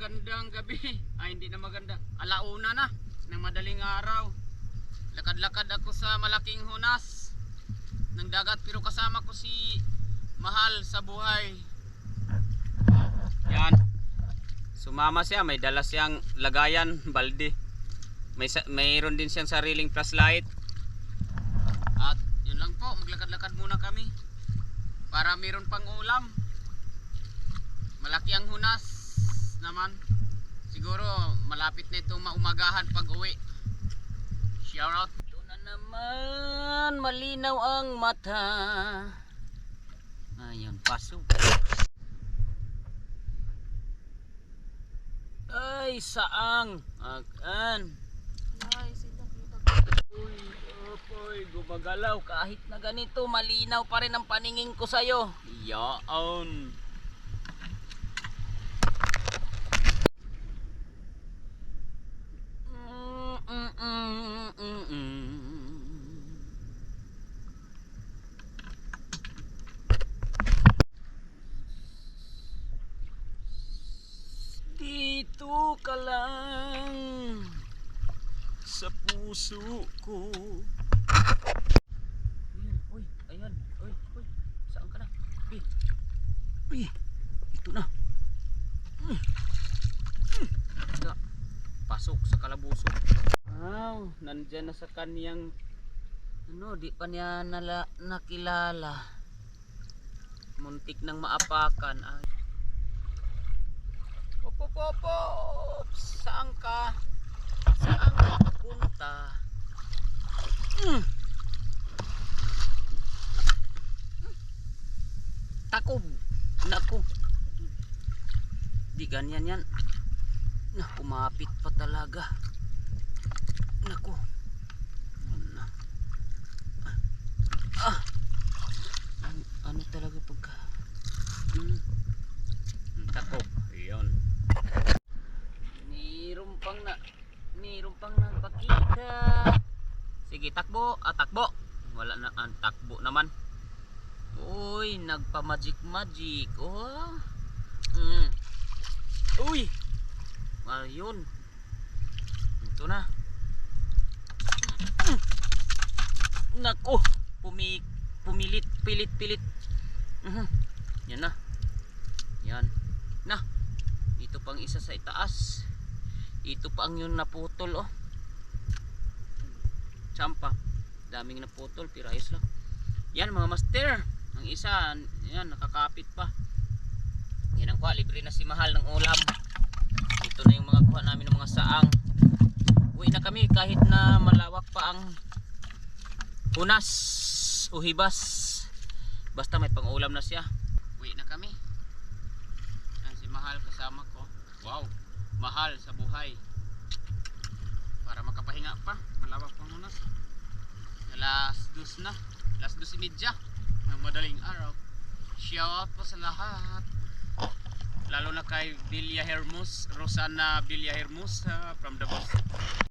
ng gabi. Ay, hindi na maganda. Alauna na. Ng madaling araw. Lakad-lakad ako sa malaking hunas. Ng dagat. Pero kasama ko si Mahal sa buhay. Yan. Sumama siya. May dala siyang lagayan, balde. May, mayroon din siyang sariling flashlight. At yun lang po. Maglakad-lakad muna kami. Para mayroon pang ulam. Malaki ang hunas naman. Siguro malapit na itong maumagahan pag uwi. Shout out. Ito na naman. Malinaw ang mata. Ayun, pasok. Ay, saang. Agan. Ay, sila kita. Uy, apoy, gumagalaw. Kahit na ganito, malinaw pa rin ang paningin ko sa'yo. Yaan. Mm, mm, mm, mm, mm. Dito ka lang sa puso ko. Ayan, uy, ayan, uy, uy, saan ka na? Uy, uy, ito na. Mm. Pasok sa kalabuso. Wow, nandyan na sa kaniyang, ano, di pa niya nala, nakilala. Muntik nang maapakan. Ay. Op, op, op, op. Saan ka? Saan ka pupunta? Mm. Takob. Naku. Di ganyan yan. Na, kumapit pa talaga. Naku. Ano, ah. Ano, ano talaga pagka... Hmm. Takob. Ayun. Mayroon pang na mayroon pang nagpakita. Sige, takbo. Ah, takbo. Wala na ang takbo naman. Uy, nagpa-magic magic. Oh. Mm. Uy. Ayun. Ito na. Mm. Nako, pumi pumilit, pilit, pilit. Mhm. Yan na. Yan. Na. Ito pang isa sa itaas. Ito pa ang yun naputol oh. Champa. Daming naputol pero ayos lang. Yan mga master. Ang isa, yan nakakapit pa. Yan ang kuha, libre na si Mahal ng ulam. Ito na yung mga kuha namin ng mga saang. Uwi na kami kahit na malawak pa ang hunas o hibas. Basta may pang-ulam na siya. Uwi na kami. Yan si Mahal kasama ko. Wow, mahal sa buhay. Para makapahinga pa, malawak pang hunas. Alas dos na, alas dos imidya ng madaling araw. Shout out po sa lahat. Lalo na kay Bilia Hermos, Rosana Bilia Hermos uh, from the boss.